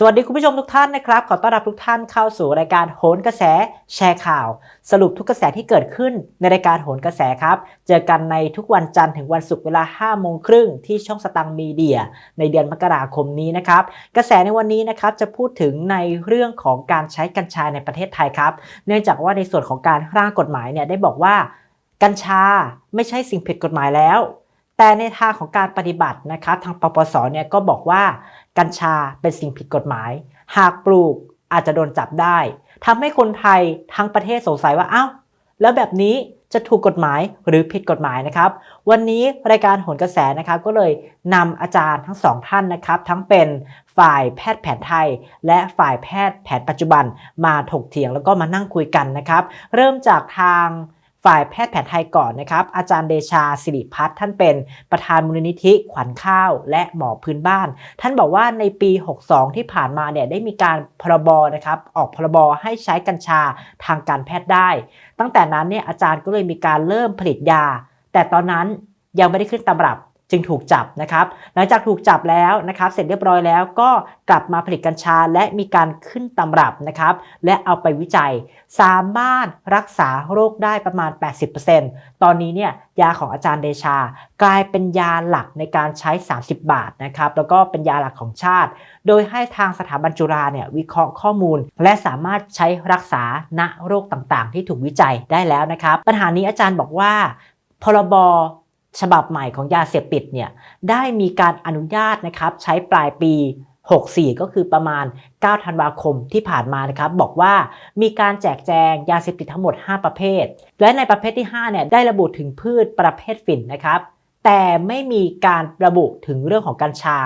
สวัสดีคุณผู้ชมทุกท่านนะครับ ขอต้อนรับทุกท่านเข้าสู่รายการโหนกระแสแชร์ข่าว สรุปทุกกระแสที่เกิดขึ้นในรายการโหนกระแสครับ เจอกันในทุกวันจันทร์ถึงวันศุกร์เวลา5โมงครึ่งที่ช่องสตังมีเดีย ในเดือนมกราคมนี้นะครับ กระแสในวันนี้นะครับจะพูดถึงในเรื่องของการใช้กัญชาในประเทศไทยครับ เนื่องจากว่าในส่วนของการร่างกฎหมายเนี่ยได้บอกว่า กัญชาไม่ใช่สิ่งผิดกฎหมายแล้วแต่ในทางของการปฏิบัตินะครับ ทางปปสเนี่ยก็บอกว่า กัญชาเป็นสิ่งผิดกฎหมาย หากปลูกอาจจะโดนจับได้ทำให้คนไทยทั้งประเทศสงสัยว่าอ้าวแล้วแบบนี้จะถูกกฎหมายหรือผิดกฎหมายนะครับ วันนี้รายการโหนกระแสนะครับก็เลยนำอาจารย์ทั้งสองท่านนะครับ ทั้งเป็นฝ่ายแพทย์แผนไทย และฝ่ายแพทย์แผนปัจจุบันมาถกเถียงแล้วก็มานั่งคุยกันนะครับ เริ่มจากทาง ฝ่ายแพทย์แผนไทยก่อนนะครับ อาจารย์เดชาสิริพัฒน์ท่านเป็นประธานมูลนิธิขวัญข้าวและหมอพื้นบ้าน ท่านบอกว่าในปี 62 ที่ผ่านมาเนี่ยได้มีการพรบนะครับออกพรบให้ใช้กัญชาทางการแพทย์ได้ ตั้งแต่นั้นเนี่ยอาจารย์ก็เลยมีการเริ่มผลิตยา แต่ตอนนั้นยังไม่ได้ขึ้นตำรับ จึงถูกจับนะครับ หลังจากถูกจับแล้วนะครับ เสร็จเรียบร้อยแล้วก็กลับมาผลิตกัญชาและมีการขึ้นตำรับนะครับ และเอาไปวิจัย สามารถรักษาโรคได้ประมาณ 80%ตอนนี้เนี่ยยาของอาจารย์เดชา กลายเป็นยาหลักในการใช้ 30 บาทนะครับ แล้วก็เป็นยาหลักของชาติ โดยให้ทางสถาบันจุฬาเนี่ยวิเคราะห์ข้อมูล และสามารถใช้รักษาณโรคต่างๆ ที่ถูกวิจัยได้แล้วนะครับ ปัญหานี้อาจารย์บอกว่าพรบ ฉบับใหม่ของยาเสพติดเนี่ยได้มีการอนุญาตนะครับใช้ปลายปี 64 ก็คือประมาณ 9 ธันวาคมที่ผ่านมานะครับบอกว่ามีการแจกแจงยาเสพติดทั้งหมด 5 ประเภท และในประเภทที่5เนี่ยได้ระบุถึงพืชประเภทฝิ่นนะครับแต่ไม่มีการระบุถึงเรื่องของกัญชา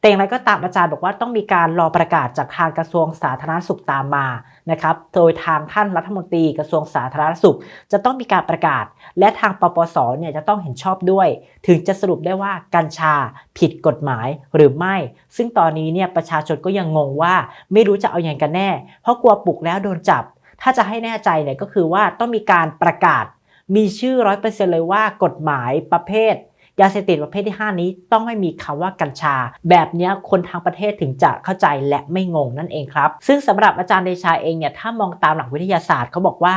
แต่อย่างไรก็ตามอาจารย์บอกว่าต้องมีการรอประกาศจากทางกระทรวงสาธารณสุขตามมานะครับ โดยทางท่านรัฐมนตรีกระทรวงสาธารณสุข จะต้องมีการประกาศ และทางปปสเนี่ยจะต้องเห็นชอบด้วย ถึงจะสรุปได้ว่ากัญชาผิดกฎหมายหรือไม่ ซึ่งตอนนี้เนี่ยประชาชนก็ยังงงว่าไม่รู้จะเอาอย่างกันแน่ เพราะกลัวปลุกแล้วโดนจับ ถ้าจะให้แน่ใจเนี่ยก็คือว่าต้องมีการประกาศ มีชื่อร้อยเปอร์เซ็นต์เลยว่ากฎหมายประเภท ยาเสพติดประเภทที่ 5 นี้ต้องไม่มีคำว่ากัญชา แบบนี้คนทางประเทศถึงจะเข้าใจและไม่งงนั่นเองครับ ซึ่งสำหรับอาจารย์เดชาเองเนี่ยถ้ามองตามหลักวิทยาศาสตร์เขาบอกว่า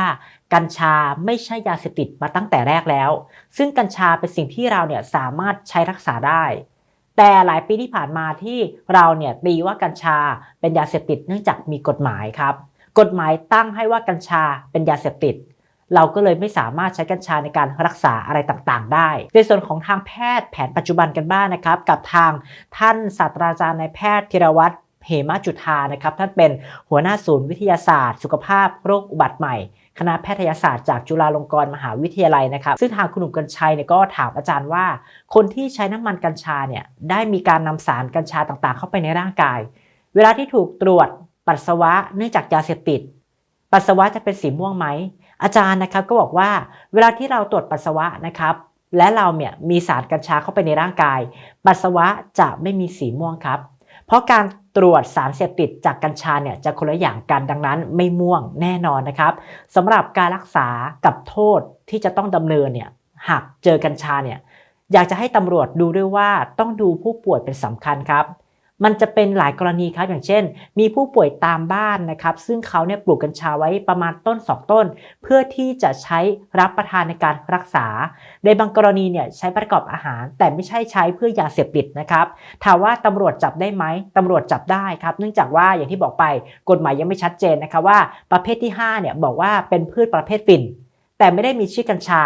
กัญชาไม่ใช่ยาเสพติดมาตั้งแต่แรกแล้ว ซึ่งกัญชาเป็นสิ่งที่เราเนี่ยสามารถใช้รักษาได้แต่หลายปีที่ผ่านมาที่เราเนี่ยตีว่ากัญชาเป็นยาเสพติดเนื่องจากมีกฎหมายครับ กฎหมายตั้งให้ว่ากัญชาเป็นยาเสพติด เราก็เลยไม่สามารถใช้กัญชาในการรักษาอะไรต่างๆ ได้ ในส่วนของทางแพทย์แผนปัจจุบันกันบ้างนะครับ กับทางท่านศาสตราจารย์นายแพทย์ธีรวัตรเหมจุธานะครับท่านเป็นหัวหน้าศูนย์วิทยาศาสตร์ สุขภาพโรคอุบัติใหม่คณะแพทยศาสตร์จากจุฬาลงกรณ์มหาวิทยาลัยนะครับ ซึ่งทางคุณหนุ่มกัญชัยเนี่ยก็ถามอาจารย์ว่า คนที่ใช้น้ำมันกัญชาเนี่ยได้มีการนำสารกัญชาต่างๆ เข้าไปในร่างกาย เวลาที่ถูกตรวจปัสสาวะเนื่องจากยาเสพติด ปัสสาวะจะเป็นสีม่วงไหม อาจารย์นะครับก็บอกว่าเวลาที่เราตรวจปัสสาวะนะครับและเราเนี่ยมีสารกัญชาเข้าไปในร่างกาย ปัสสาวะจะไม่มีสีม่วงครับ เพราะการตรวจสารเสพติดจากกัญชาเนี่ยจะคนละอย่างกันดังนั้นไม่ม่วงแน่นอนนะครับสำหรับการรักษากับโทษที่จะต้องดำเนินเนี่ยหากเจอกัญชาเนี่ยอยากจะให้ตำรวจดูด้วยว่าต้องดูผู้ป่วยเป็นสำคัญครับ มันจะเป็นหลายกรณีครับอย่างเช่น มีผู้ป่วยตามบ้านนะครับซึ่งเขาเนี่ยปลูกกัญชาไว้ประมาณต้น 2 ต้น เพื่อที่จะใช้รับประทานในการรักษา ในบางกรณีเนี่ยใช้ประกอบอาหาร แต่ไม่ใช่ใช้เพื่อยาเสพติดนะครับถามว่าตำรวจจับได้ไหมตำรวจจับได้ครับเนื่องจากว่าอย่างที่บอกไปกฎหมายยังไม่ชัดเจนนะครับว่าประเภทที่5เนี่ยบอกว่าเป็นพืชประเภทฝิ่นแต่ไม่ได้มีชื่อกัญชา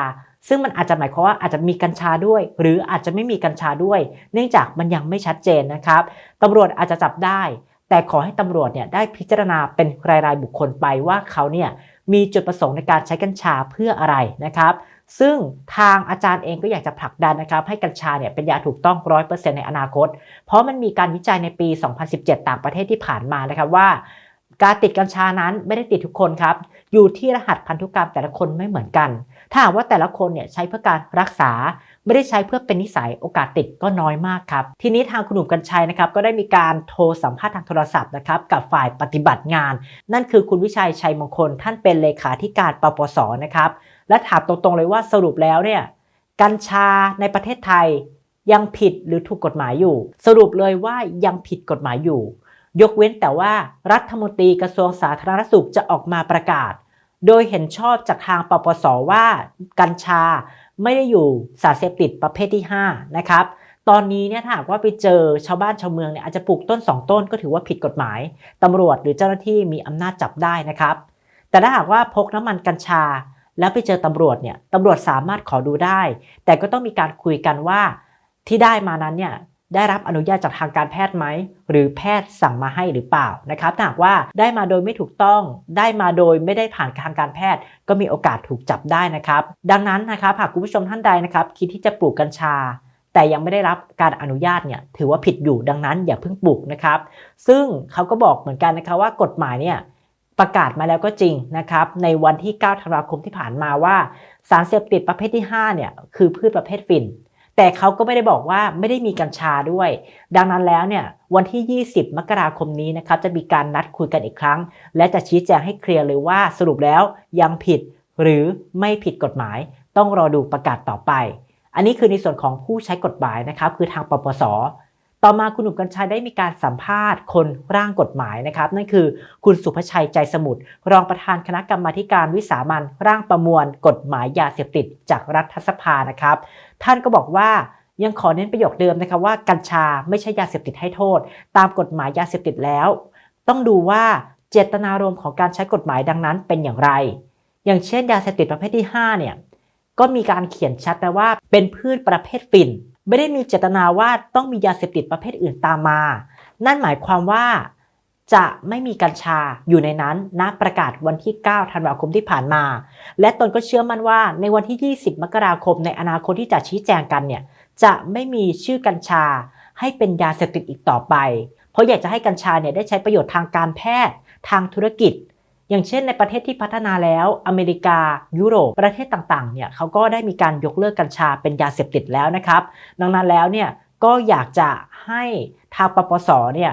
ซึ่งมันอาจจะหมายความว่าอาจจะมีกัญชาด้วย หรืออาจจะไม่มีกัญชาด้วย เนื่องจากมันยังไม่ชัดเจนนะครับตำรวจอาจจะจับได้ แต่ขอให้ตำรวจเนี่ยได้พิจารณาเป็นรายรายบุคคลไปว่าเขาเนี่ยมีจุดประสงค์ในการใช้กัญชาเพื่ออะไรนะครับ ซึ่งทางอาจารย์เองก็อยากจะผลักดันนะครับ ให้กัญชาเนี่ยเป็นยาถูกต้อง 100%ในอนาคต เพราะมันมีการวิจัยในปี 2017 ต่างประเทศที่ผ่านมานะครับว่า การติดกัญชานั้นไม่ได้ติดทุกคนครับ อยู่ที่รหัสพันธุกรรมแต่ละคนไม่เหมือนกัน ถ้าหากว่าแต่ละคนเนี่ยใช้เพื่อการรักษา ไม่ได้ใช้เพื่อเป็นนิสัยโอกาสติดก็น้อยมากครับ ทีนี้ทางคุณหนุ่มกัญชัยนะครับก็ได้มีการโทรสัมภาษณ์ทางโทรศัพท์นะครับกับฝ่ายปฏิบัติงาน นั่นคือคุณวิชัยชัยมงคล ท่านเป็นเลขาธิการปปสนะครับและถามตรงๆเลยว่าสรุปแล้วเนี่ยกัญชาในประเทศไทยยังผิดหรือถูกกฎหมายอยู่ สรุปเลยว่ายังผิดกฎหมายอยู่ ยกเว้นแต่ว่ารัฐมนตรีกระทรวงสาธารณสุขจะออกมาประกาศ โดยเห็นชอบจากทางปปสว่ากัญชาไม่ได้อยู่สารเสพติดประเภทที่ 5 นะครับ ตอนนี้เนี่ยถ้าหากว่าไปเจอชาวบ้านชาวเมืองเนี่ยอาจจะปลูกต้น 2 ต้นก็ถือว่าผิดกฎหมาย ตำรวจหรือเจ้าหน้าที่มีอำนาจจับได้นะครับ แต่ถ้าหากว่าพกน้ำมันกัญชา แล้วไปเจอตำรวจเนี่ยตำรวจสามารถขอดูได้ แต่ก็ต้องมีการคุยกันว่าที่ได้มานั้นเนี่ย ได้รับอนุญาตจากทางการแพทย์ไหม หรือแพทย์สั่งมาให้หรือเปล่านะครับถ้าหากว่าได้มาโดยไม่ถูกต้อง ได้มาโดยไม่ได้ผ่านทางการแพทย์ ก็มีโอกาสถูกจับได้นะครับ ดังนั้นนะครับหากคุณผู้ชมท่านใดนะครับ คิดที่จะปลูกกัญชา แต่ยังไม่ได้รับการอนุญาตเนี่ยถือว่าผิดอยู่ดังนั้นอย่าเพิ่งปลูกนะครับ ซึ่งเขาก็บอกเหมือนกันนะคะว่ากฎหมายเนี่ยประกาศมาแล้วก็จริงนะครับในวันที่ 9 ธันวาคมที่ผ่านมาว่า สารเสพติดประเภทที่ 5 เนี่ยคือพืชประเภทฝิ่น แต่เขาก็ไม่ได้บอกว่าไม่ได้มีกัญชาด้วย ดังนั้นแล้วเนี่ยวันที่ 20 มกราคมนี้นะครับจะมีการนัดคุยกันอีกครั้ง และจะชี้แจงให้เคลียร์เลยว่าสรุปแล้วยังผิดหรือไม่ผิดกฎหมาย ต้องรอดูประกาศต่อไป อันนี้คือในส่วนของผู้ใช้กฎหมายนะครับคือทางปปส ต่อมาคุณหนุ่มกัญชัยได้มีการสัมภาษณ์คนร่างกฎหมายนะครับนั่นคือคุณสุภชัยใจสมุทรรองประธานคณะกรรมาการวิสามันร่างประมวล กฎหมายยาเสพติดจากรัฐสภานะครับ ท่านก็บอกว่ายังขอเน้นประโยคเดิมนะครับว่ากัญชาไม่ใช่ยาเสพติดให้โทษ ตามกฎหมายยาเสพติดแล้ว ต้องดูว่าเจตนารมณ์ของการใช้กฎหมายดังนั้นเป็นอย่างไร อย่างเช่นยาเสพติดประเภทที่5เนี่ยก็มีการเขียนชัดนะว่าเป็นพืชประเภทฝิ่น ไม่ได้มีเจตนาว่าต้องมียาเสพติดประเภทอื่นตามมา นั่นหมายความว่าจะไม่มีกัญชาอยู่ในนั้นณประกาศวันที่ 9 ธันวาคมที่ผ่านมา และตนก็เชื่อมั่นว่าในวันที่ 20 มกราคมในอนาคตที่จะชี้แจงกันเนี่ยจะไม่มีชื่อกัญชาให้เป็นยาเสพติดอีกต่อไป เพราะอยากจะให้กัญชาเนี่ยได้ใช้ประโยชน์ทางการแพทย์ ทางธุรกิจ อย่างเช่นในประเทศที่พัฒนาแล้วอเมริกา ยุโรปประเทศต่างๆเนี่ยเขาก็ได้มีการยกเลิกกัญชาเป็นยาเสพติดแล้วนะครับ ดังนั้นแล้วเนี่ยก็อยากจะให้ทางปปสเนี่ย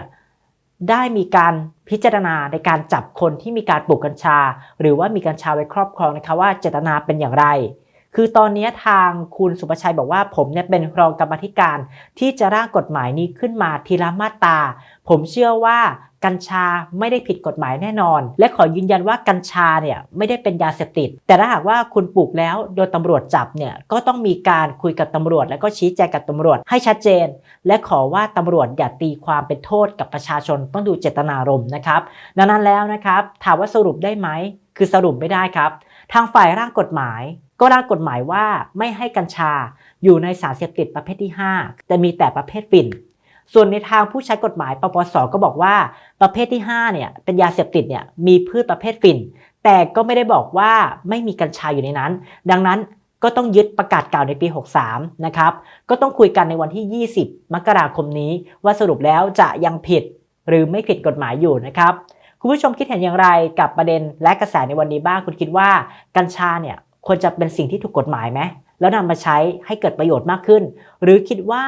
ได้มีการพิจารณาในการจับคนที่มีการปลูกกัญชา หรือว่ามีกัญชาไว้ครอบครองนะคะว่าเจตนาเป็นอย่างไร คือตอนนี้ทางคุณสุประชัยบอกว่า ผมเนี่ยเป็นรองกรรมธิการที่จะร่างกฎหมายนี้ขึ้นมาทีละมาตราผมเชื่อว่า กัญชาไม่ได้ผิดกฎหมายแน่นอน และขอยืนยันว่ากัญชาเนี่ยไม่ได้เป็นยาเสพติด แต่ถ้าหากว่าคุณปลูกแล้วโดนตำรวจจับเนี่ยก็ต้องมีการคุยกับตำรวจ แล้วก็ชี้แจงกับตำรวจให้ชัดเจน และขอว่าตำรวจอย่าตีความเป็นโทษกับประชาชนต้องดูเจตนารมณ์นะครับดังนั้นแล้วนะครับถามว่าสรุปได้ไหมคือสรุปไม่ได้ครับ ทางฝ่ายร่างกฎหมาย ก็ร่างกฎหมายว่าไม่ให้กัญชาอยู่ในสารเสพติดประเภทที่ 5 แต่มีแต่ประเภทฝิ่น ส่วนในทางผู้ใช้กฎหมายปปสก็บอกว่า ประเภทที่5เนี่ยเป็นยาเสพติดเนี่ยมีพืชประเภทฝิ่น แต่ก็ไม่ได้บอกว่าไม่มีกัญชาอยู่ในนั้น ดังนั้นก็ต้องยึดประกาศเก่าในปี 63 นะครับ ก็ต้องคุยกันในวันที่ 20 มกราคมนี้ ว่าสรุปแล้วจะยังผิดหรือไม่ผิดกฎหมายอยู่นะครับ คุณผู้ชมคิดเห็นอย่างไรกับประเด็นและกระแสในวันนี้บ้าง คุณคิดว่ากัญชาเนี่ยควรจะเป็นสิ่งที่ถูกกฎหมายไหมแล้วนำมาใช้ให้เกิดประโยชน์มากขึ้น หรือคิดว่า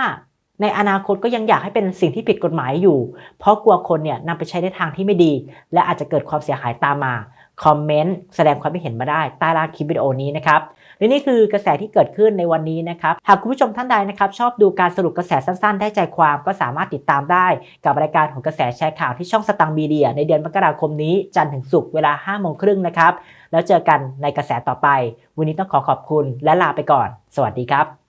ในอนาคตก็ยังอยากให้เป็นสิ่งที่ผิดกฎหมายอยู่ เพราะกลัวคนเนี่ยนำไปใช้ในทางที่ไม่ดี และอาจจะเกิดความเสียหายตามมา คอมเมนต์แสดงความคิดเห็นมาได้ใต้ล่างคลิปวิดีโอนี้นะครับและนี่คือกระแสที่เกิดขึ้นในวันนี้นะครับ หากคุณผู้ชมท่านใดนะครับ ชอบดูการสรุปกระแสสั้นๆ ได้ใจความก็สามารถติดตามได้ กับรายการของกระแสแชร์ข่าวที่ช่องสตังมีเดีย ในเดือนมกราคมนี้ จันทร์ถึงศุกร์เวลา5โมงครึ่งนะครับ แล้วเจอกันในกระแสต่อไป วันนี้ต้องขอขอบคุณและลาไปก่อน สวัสดีครับ